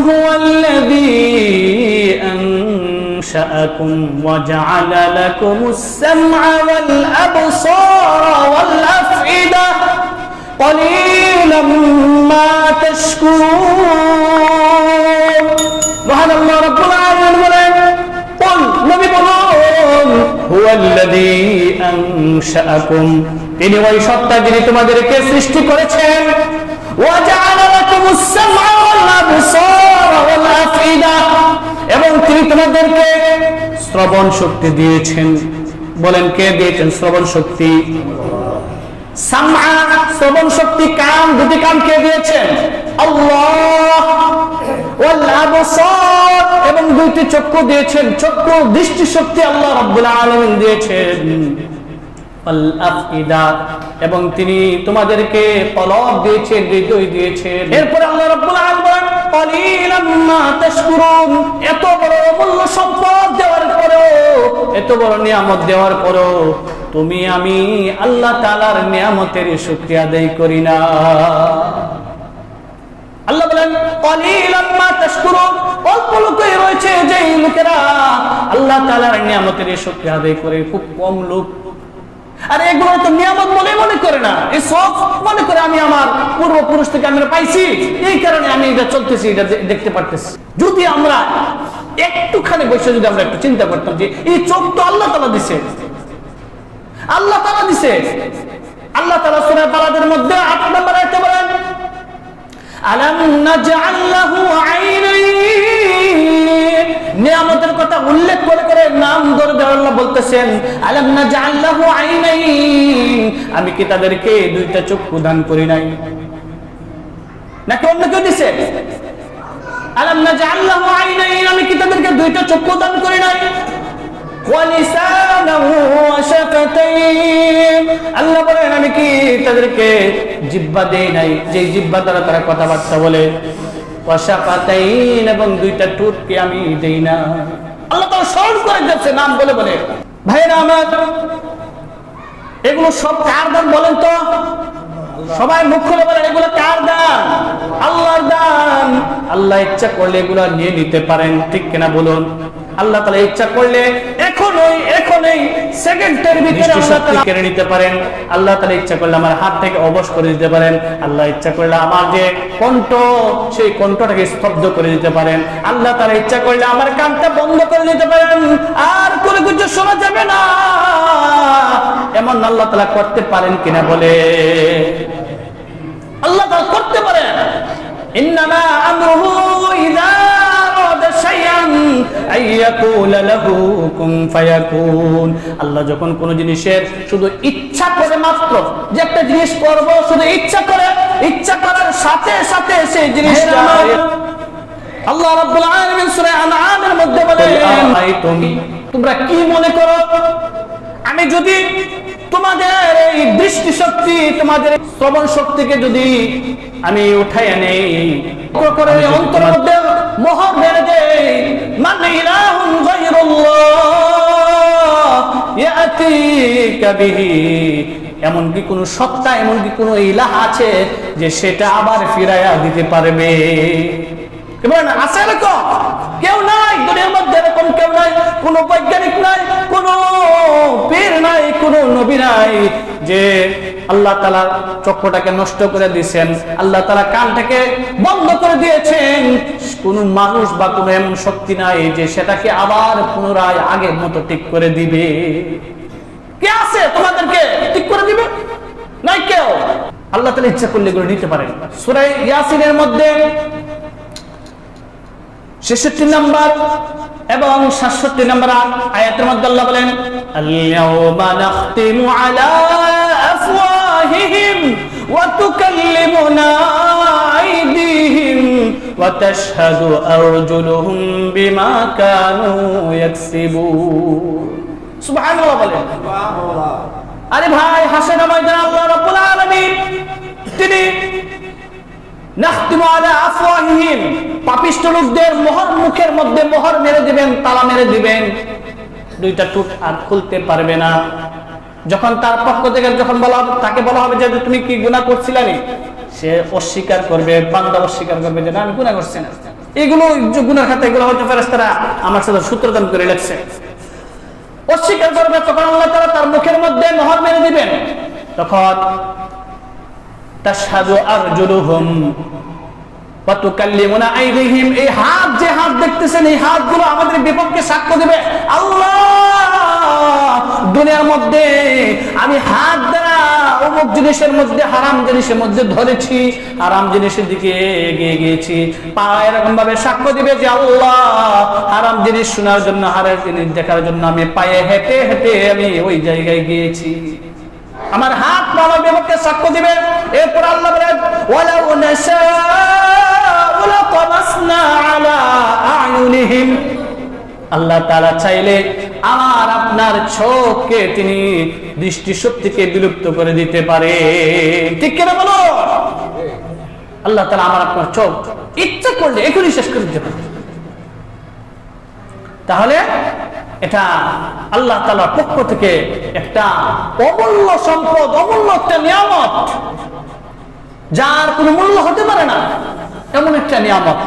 هو الذي أنشأكم وجعل لكم السمع والأبصار والأفئدة قليلا ما تشكرون মহান আল্লাহ রাব্বুল আলামিন বলেন قل নবী বলুন هو الذي أنشأكم তিনি ওই সত্তা যিনি তোমাদেরকে সৃষ্টি করেছেন وجعل لكم السمع শ্রবণ শক্তি দিয়েছেন। বলেন, কে দিয়েছেন শ্রবণ শক্তি? শ্রবণ শক্তি কান, দুটি কান কে দিয়েছেন? এবং দুইটি চক্ষু দিয়েছেন। চক্ষু দৃষ্টি শক্তি আল্লাহ রাব্বুল আলামিন দিয়েছেন। এবং তিনি তোমাদেরকে কলব দিয়েছেন, হৃদয় দিয়েছেন। এরপর আল্লাহ রাব্বুল আলামিন বলেন কলিলাম মা তাশকুরুন এত বড় অমূল্য সম্পদ দেওয়ার এত বড় নিয়ামত দেওয়ার পরেও তুমি আমি আল্লাহ তাআলার নিয়ামতের শুকরিয়া আদায় করি না। পূর্বপুরুষ থেকে পাইছি। এই কারণে আমি এটা চলতেছি, এটা দেখতে পারতেছি। যদি আমরা একটুখানি বসে যদি আমরা একটু চিন্তা করতাম যে এই চোখ তো আল্লাহ তালা দিছে। আল্লাহ তালা দিছে। আল্লাহ তালা সুরা তালাদের মধ্যে আট নম্বর নাজআল আইনাইন? নিয়ামতের কথা উল্লেখ করে করে নাম ধরে আল্লাহ বলতেছেন, আলাম নাজআল লাহু আইনাইন? আমি কি তাদেরকে দুইটা চক্ষু দান করি নাই? নাকি অন্য কেউ দিছে? আলাম নাজআল লাহু আইনাইন আমি কি তাদেরকে দুইটা চক্ষু দান করি নাই। আল্লাহ বলেন, আমি কি তাদেরকে জিহ্বা দেই নাই? যে জিহ্বা দ্বারা তারা কথাবার্তা বলে। এবং দুইটা ঠোঁটকে আমি দেই না। আল্লাহ তাআলা স্মরণ নাম বলে বলে। ভাইরা আমার, এগুলো সব কার দান বলেন তো? সবাই মুখ খুলে বলেন, এগুলো কার দান? আল্লাহর দান। আল্লাহ ইচ্ছা করলে এগুলো নিয়ে নিতে পারেন ঠিক কিনা বলুন? আল্লাহ তালা ইচ্ছা করলে এখনই এখনই সেকেন্ডের ভিতরে আল্লাহ কেড়ে নিতে পারেন। আল্লাহ তালা ইচ্ছা করলে আমার হাত থেকে অবশ করে দিতে পারেন। আল্লাহ ইচ্ছা করলে আমার যে কণ্ঠ সেই কণ্ঠটাকে স্তব্ধ করে দিতে পারেন। আল্লাহ তালা ইচ্ছা করলে আমার কানটা বন্ধ করে দিতে পারেন। আর কোনো কিছু শোনা যাবে না। এমন আল্লাহ তালা করতে পারেন কিনা বলে? আল্লাহ তালা করতে পারেন। আল্লাহ যখন কোন জিনিসের শুধু ইচ্ছা করে মাত্র যে একটা জিনিস করব শুধু ইচ্ছা করে ইচ্ছা করার সাথে সাথে সেই জিনিসটা আল্লাহ রাব্বুল আলামিন সূরা আনআমের মধ্যে বলেন তুমি তোমরা কি মনে করো? আমি যদি তোমাদের এই দৃষ্টি শক্তি তোমাদের শ্রবণ শক্তিকে যদি আমি উঠাই নেই করে অন্তর মধ্যে মোহর মেরে দেই। মানে ইলাহুন গায়রুল্লাহ। ইয়াতিকা বিহি। এমন কি কোন সত্তা এমন কি কোন ইলাহ আছে যে সেটা আবার ফিরাইয়া দিতে পারবে। এবার আছে এরকম? কেউ নাই দুনিয়ার মধ্যে এরকম কেউ নাই কোন বৈজ্ঞানিক নাই কোন পীর নাই কোন নবী নাই যে আল্লাহ তালা চক্ষুটাকে নষ্ট করে দিয়েছেন। আল্লাহ তালা কানটাকে বন্ধ করে দিয়েছেন। কোন মানুষ বা কোন এমন শক্তি নাই যে সেটাকে আবার পুনরায় আগের মতো ঠিক করে দিবে। কে আছে তোমাদেরকে ঠিক করে দিবে? নাই কেউ। আল্লাহ তালা ইচ্ছা করলে এগুলো নিতে পারেন। সুরাই ইয়াসিনের মধ্যে ছেষট্টি নাম্বার এবং সাতষট্টি নাম্বার আয়াতের মধ্যে আল্লাহ বলেন আল-ইয়াওমা ওয়া তুকাল্লিমুনা আইদিহিম ওয়া তাশহাদু আরজুলুহুম বিমা কানু ইয়াকসিবুন। সুবহানাল্লাহ বলেন আরে ভাই হাসেনা ময়দান আল্লাহ রাব্বুল আলামিন, তিনি নাখতিমু আলা আফওয়াহিহিম, পাপিষ্ট লোকদের মোহর মুখের মধ্যে মোহর মেরে দিবেন, তালা মেরে দিবেন। দুইটা টুট আর খুলতে পারবে না। যখন তার পক্ষ থেকে যখন বলা হবে, তাকে বলা হবে যে তুমি কি গুনাহ করছিলানি? সে অস্বীকার করবে, বান্দা অস্বীকার করবে যে, না, আমি গুনাহ করছি না। এগুলো যে গুনার খাতা, এগুলো হয়তো ফেরেস্তারা আমার সাথে সূত্রদান করে লেখছে। অস্বীকার করবে তখন আল্লাহ তারা তার মুখের মধ্যে মোহর মেরে দিবেন। তখন তাশহাদু আরজুলুহুম ওয়া তুকাল্লিমুনা আইদিহিম, এই হাত, যে হাত দেখতেছেন, এই হাতগুলো আমাদের বিপক্ষে সাক্ষ্য দেবে। আল্লাহ দুনিয়ার মধ্যে আমি হাত দ্বারা অমুক জিনিসের মধ্যে, হারাম জিনিসের মধ্যে ধরেছি, হারাম জিনিসের দিকে এগিয়ে গিয়েছি। পা এরকম ভাবে সাক্ষ্য দিবে যে আল্লাহ, হারাম জিনিস শোনার জন্য, হারাম জিনিস দেখার জন্য আমি পায়ে হেঁটে হেঁটে আমি ওই জায়গায় গিয়েছি। আমার হাত আমার বিপক্ষে সাক্ষ্য দিবে। এরপর আল্লাহ বলেন ওয়ালাউ নাশাউ লাতামাসনা আলা আয়ুনিহিম। আল্লাহ তাআলা চাইলে আমার আপনার চোখকে তিনি দৃষ্টি শক্তিকে বিলুপ্ত করে দিতে পারে। ঠিক কিনা বলো? আল্লাহ তাআলা আমার আপনার চোখ ইচ্ছা করলে এখনই শেষ করে দিতে পারে। তাহলে এটা আল্লাহ তালার পক্ষ থেকে একটা অমূল্য সম্পদ, অমূল্য একটা নিয়ামত, যার কোনো মূল্য হতে পারে না, এমন একটা নিয়ামত।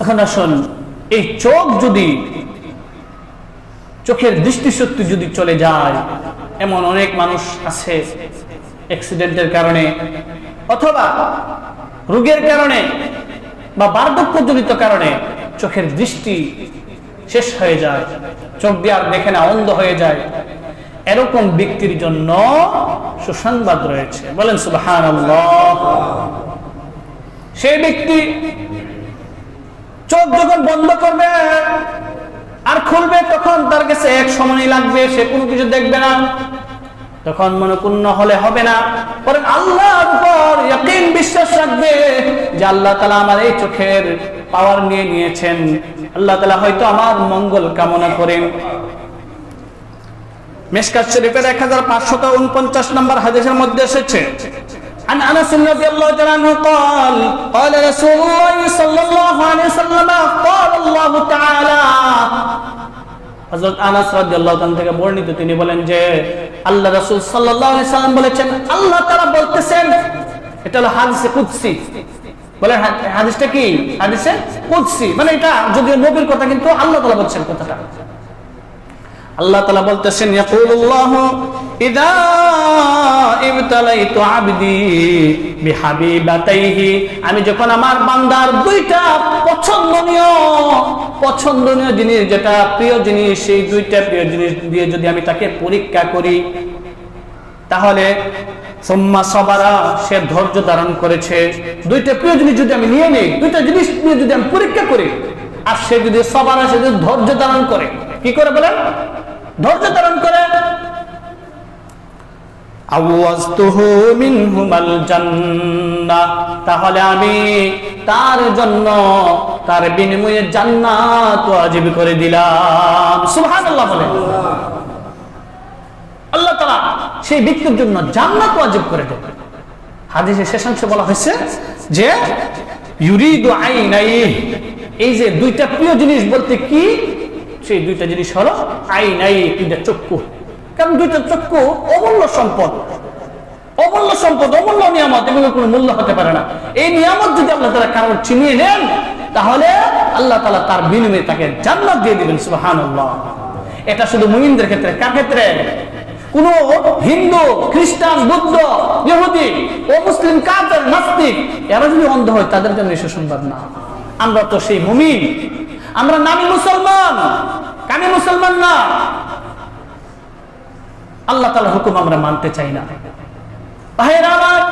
এখন আসুন, এই চোখ যদি চোখের দৃষ্টিশক্তি যদি চলে যায়, এমন অনেক মানুষ আছে অ্যাক্সিডেন্টের কারণে অথবা রোগের কারণে বা বার্ধক্যজনিত কারণে চোখের দৃষ্টি শেষ হয়ে যায়, চোখ দিয়ে আর দেখে না, অন্ধ হয়ে যায়। এরকম ব্যক্তির জন্য সুসংবাদ রয়েছে। বলেন সুবাহান সেই ব্যক্তি চোখ যখন বন্ধ করবে আর খুলবে তখন তার কাছে এক সময় লাগবে, সে কোনো কিছু দেখবে না। তখন মনোপূর্ণ হলে হবে না। উপর ইয়াকিন বিশ্বাস রাখবে যে আল্লাহ তালা আমার এই চোখের পাওয়ার নিয়ে নিয়েছেন। আল্লাহ তালা হয়তো আমার মঙ্গল কামনা করেন। মেশকাত শরীফের এক হাজার পাঁচশত উনপঞ্চাশ নম্বর হাদিসের মধ্যে এসেছে عن انس رضي الله تعالى عنه قال قال رسول الله صلى الله عليه وسلم قال الله تعالى হযরত আনাস রাদিয়াল্লাহু তাআলা থেকে বর্ণিত তিনি বলেন যে আল্লাহ রাসূল সাল্লাল্লাহু আলাইহি সাল্লাম বলেছেন আল্লাহ তাআলা বলতেছেন এটা হলো হাদিসে কুদসি বলে হাদিসটা কি হাদিসে কুদসি মানে এটা যদিও নবীর কথা কিন্তু আল্লাহ তাআলা বলছেন কথাটা আল্লাহ তাআলা বলতেছেন ইয়াকুলুল্লাহু ইদা আমি যখন আমার বান্দার দুইটা পছন্দনীয় পছন্দনীয় জিনিস, যেটা প্রিয় জিনিস, সেই দুইটা প্রিয় জিনিস দিয়ে যদি আমি তাকে পরীক্ষা করি, তাহলে সে ধৈর্য ধারণ করেছে। দুইটা প্রিয় জিনিস যদি আমি নিয়ে নেই, দুইটা জিনিস নিয়ে যদি আমি পরীক্ষা করি, আর সে যদি সবারা, সে যদি ধৈর্য ধারণ করে, কি করে বলেন? ধৈর্য ধারণ করে। তাহলে আমি তার জন্য তার বিনিময়ে জান্নাত ওয়াজিব করে দিলাম। সুবহানাল্লাহ আল্লাহ তাআলা সেই ব্যক্তির জন্য জান্নাত ওয়াজিব করে দেন। হাদিসের শেষাংশে বলা হয়েছে যে এই যে দুইটা প্রিয় জিনিস বলতে কি? সেই দুইটা জিনিস হলো আইনাই দুইটা চক্ষু। কারণ দুইটা চক্ষু অমূল্য সম্পদ। অমূল্য সম্পদ, অমূল্য নিয়ামত এগুলো কোনো মূল্য হতে পারে না। এই নিয়ামত যদি আল্লাহ তালা কারোর চিনিয়ে নেন, তাহলে আল্লাহ তালা তার বিনিময়ে তাকে জান্নাত দিয়ে দিবেন সুবাহান এটা শুধু মুমিনদের ক্ষেত্রে, কার ক্ষেত্রে? কোন হিন্দু, খ্রিস্টান, বুদ্ধ, ইহুদি ও মুসলিম কাফের, নাস্তিক, এরা যদি অন্ধ হয়, তাদের জন্য সুসংবাদ না। আমরা তো সেই মুমিন। আমরা নামি মুসলমান। কানে মুসলমান না। আল্লাহ তালা হুকুম আমরা মানতে চাই না। ভাইয়েরা আমার,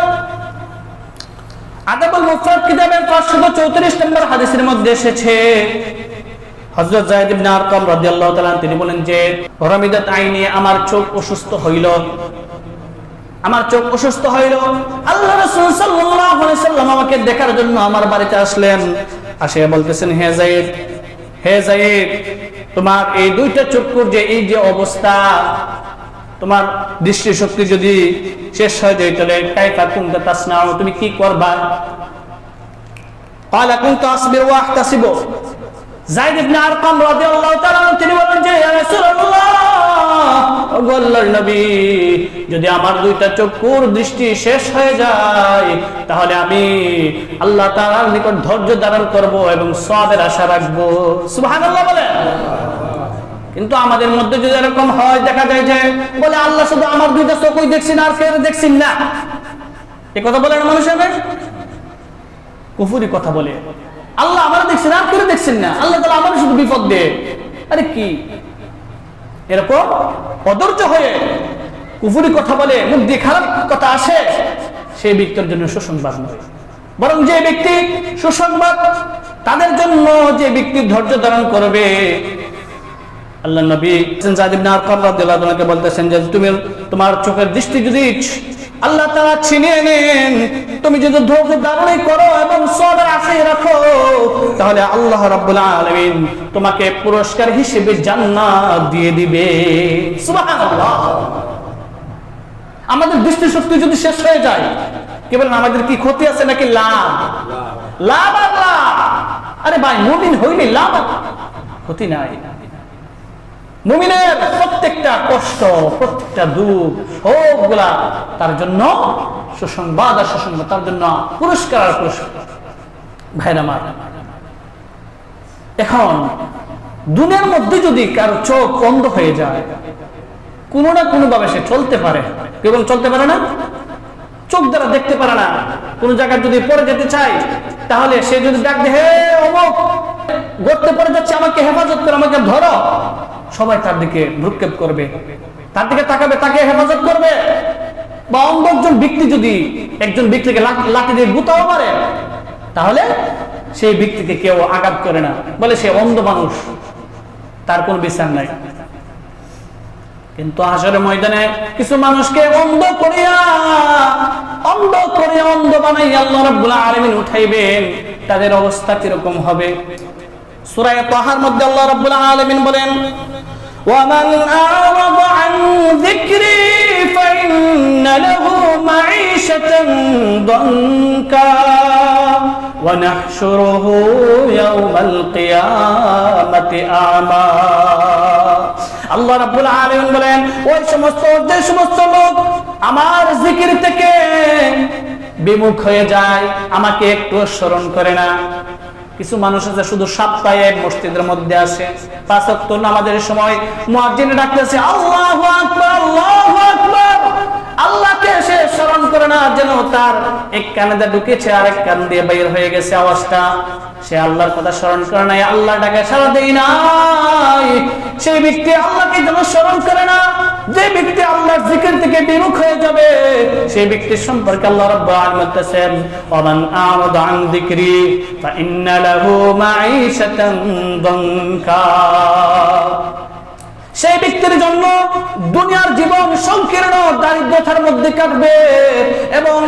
আদাবুল মুফরাদ কিতাবের 534 নম্বর হাদিসের মধ্যে এসেছে, হযরত যায়েদ ইবনে আরকাম রাদিয়াল্লাহু তাআলা তিনি বলেন যে আমার চোখ অসুস্থ হইল। আমার চোখ অসুস্থ হইল। আল্লাহ আমাকে দেখার জন্য আমার বাড়িতে আসলেন। আসে বলতেছেন, হে যায়েদ হে যায়েদ, তোমার এই দুইটা চক্ষুর যে এই যে অবস্থা তোমার দৃষ্টিশক্তি যদি শেষ হয়ে যায় তাহলে কাইফা কুনতা তাসনাউ তুমি কি করবা قال كنت اصبر واحتسب যায়েদ ইবনে আরকাম রাদিয়াল্লাহু তাআলা তিনি বলেন যে ইয়া রাসূলুল্লাহ ওগো আল্লাহর নবী যদি আমার দুইটা চক্ষুর দৃষ্টি শেষ হয়ে যায় তাহলে আমি আল্লাহ তাআলার নিকট ধৈর্য ধারণ করব এবং সবের আশা রাখবো সুবহানাল্লাহ বলে কিন্তু আমাদের মধ্যে যদি এরকম হয়, দেখা যায় যে বলে, আল্লাহ শুধু আমার দুইটা চোখই দেখছেন আর কেউ দেখছেন না। এ কথা বলে না মানুষের কুফুরি কথা বলে। আল্লাহ আমার দেখছেন আর কেউ দেখছেন না। আল্লাহ তালা আমার শুধু বিপদ দে। আরে কি? এরকম অধৈর্য হয়ে কুফুরি কথা বলে, মুখ দিয়ে খারাপ কথা আসে, সেই ব্যক্তির জন্য সুসংবাদ নয়। বরং যে ব্যক্তি সুসংবাদ তাদের জন্য যে ব্যক্তি ধৈর্য ধারণ করবে আল্লাহ নবী বলতেছেন যে তুমি তোমার চোখের দৃষ্টি যদি আল্লাহ তাআলা ছিনিয়ে নেন, তুমি যদি ধৈর্য করো এবং রাখো, তাহলে আল্লাহ তোমাকে পুরস্কার হিসেবে জান্নাত দিয়ে দিবে। আমাদের দৃষ্টি শক্তি যদি শেষ হয়ে যায়, কি বলেন আমাদের কি ক্ষতি আছে নাকি লাভ? লাভ আর লাভ আরে ভাই, মুমিন হইলে লাভ ক্ষতি নাই। মুমিনের প্রত্যেকটা কষ্ট, প্রত্যেকটা দুঃখ, সবগুলা তার জন্য সুসংবাদ আর সুসংবাদ, তার জন্য পুরস্কার আর পুরস্কার। ভাইরা আমার, এখন দুনিয়ার মধ্যে যদি কারও চোখ বন্ধ হয়ে যায়, কোনো না কোনো ভাবে সে চলতে পারে। কেবল চলতে পারে না? চোখ দ্বারা দেখতে পারে না। কোন জায়গায় যদি পড়ে যেতে চায়, তাহলে সে যদি ডাক দেয়, হে অমুক গড়তে পড়ে যাচ্ছে, আমাকে হেফাজত করে, আমাকে ধরো। সবাই তার দিকে ভ্রুক্ষেপ করবে। তার দিকে তাকাবে, তাকে হেফাজত করবে। বা অন্য একজন ব্যক্তি যদি একজন ব্যক্তিকে লাঠি দিয়ে গুতাও পারে তাহলে সেই ব্যক্তিকে কেউ আঘাত করে না। বলে সে অন্ধ মানুষ। তার কোনো বিচার নাই। কিন্তু আসলে ময়দানে কিছু মানুষকে অন্ধ করিয়া, অন্ধ করে অন্ধ বানাই আল্লাহ রাব্বুল আলামিন উঠাইবেন। তাদের অবস্থা কীরকম হবে? সূরা তাহার মধ্যে আল্লাহ রাব্বুল আলামিন বলেন ومن أعرض عن ذكري فإن له معيشة ضنكا ونحشره يوم القيامة أعمى আল্লাহ রাব্বুল আলামিন বলেন ওই সমস্ত যে সমস্ত লোক আমার জিকির থেকে বিমুখ হয়ে যায় আমাকে একটু স্মরণ করে না কিছু মানুষ আছে, শুধু সপ্তাহে মসজিদের মধ্যে আসে। পাঁচ ওয়াক্ত নামাজের সময় মুয়াজ্জিন ডাকতেছে আল্লাহু আকবার। আল্লাহকে সে স্মরণ করে না যেন তার এক কানে ঢুকেছে আর এক কান দিয়ে বাইর হয়ে গেছে আওয়াজটা। সে আল্লাহর কথা স্মরণ করে নাই, আল্লাহ ডাকে সারা দেই নাই। সেই ব্যক্তি আল্লাহকে যেন স্মরণ করে না, যে ব্যক্তি আল্লাহর জিকির থেকে বিমুখ হয়ে যাবে, সেই ব্যক্তির সম্পর্কে আল্লাহ রাব্বুল আলামিন বলতেছেন, ওমান আ'রাদ আন যিকরি ফা ইন্না লাহু মাঈশাতান দানকা সেই ব্যক্তির জন্য দুনিয়ার জীবন সংকীর্ণ, দারিদ্রতার মধ্যে কাটবে এবং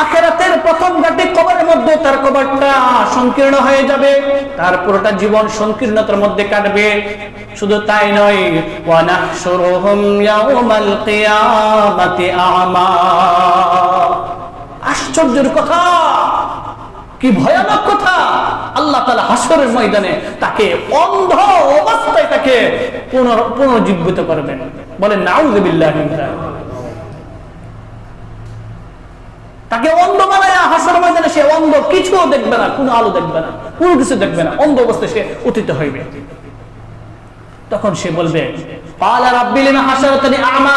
আখেরাতের প্রথম ঘাটে কবরের মধ্যে তার কবরটা সংকীর্ণ হয়ে যাবে, তার পুরোটা জীবন সংকীর্ণতার মধ্যে কাটবে। শুধু তাই নয় আশ্চর্যের কথা, কি ভয়ানক কথা। আল্লাহ তালা হাসরের ময়দানে তাকে অন্ধ তাকে পুনর পুনর্জীবিত করবেন। বলে নাউজুবিল্লাহ তাকে অন্ধ বানায় হাসার ময়দানে সে অন্ধ কিছু দেখবে না, কোনো আলো দেখবে না, কোনো কিছু দেখবে না, অন্ধ অবস্থায় সে উঠিত হইবে। তখন সে বলবে পালা রাব্বিলিমা হাসারতানি আমা?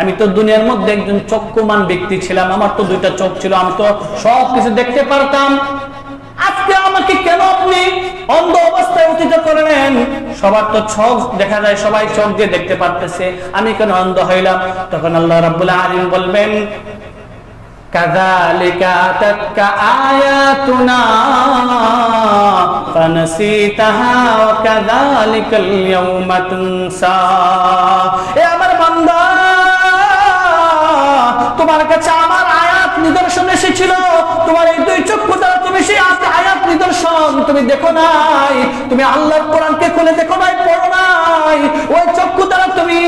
আমি তো দুনিয়ার মধ্যে একজন চক্ষুমান ব্যক্তি ছিলাম, আমার তো দুইটা চোখ ছিল, আমি তো সব কিছু দেখতে পারতাম। আজকে আমাকে কেন আপনি অন্ধ অবস্থায় উঠিত করলেন? সবার তো চোখ দেখা যায়, সবাই চোখ দিয়ে দেখতে পারতেছে। আমি কেন অন্ধ হইলাম? তখন আল্লাহ রাবুল্লাহ আলিম বলবেন كذلك أتتك آياتنا فنسيتها وكذلك اليوم تنسى এ আমার বান্দা তোমার কাছে আমার আয়াত নিদর্শন এসেছিল তোমার এই দুই চক্ষু দ্বারা তুমি সেই আয়াত নিদর্শন তুমি দেখো নাই তুমি আল্লাহর কোরআনকে খুলে দেখো নাই পড়ো নাই ওই চক্ষু দ্বারা তুমি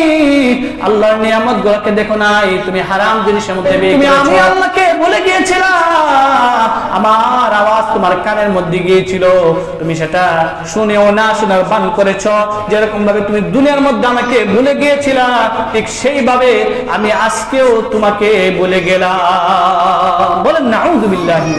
আল্লাহর নিয়ামত গুলোকে দেখো নাই তুমি হারাম জিনিসের মধ্যে তুমি আমি আল্লাহকে ভুলে গিয়েছিলাম। আমার আওয়াজ তোমার কানের মধ্যে গিয়েছিল। তুমি সেটা শুনেও না শুনে পান করেছ। যেরকম ভাবে তুমি দুনিয়ার মধ্যে আমাকে ভুলে গিয়েছিলা, ঠিক সেইভাবে আমি আজকেও তোমাকে বলে গেলাম। বলেন না আউযুবিল্লাহি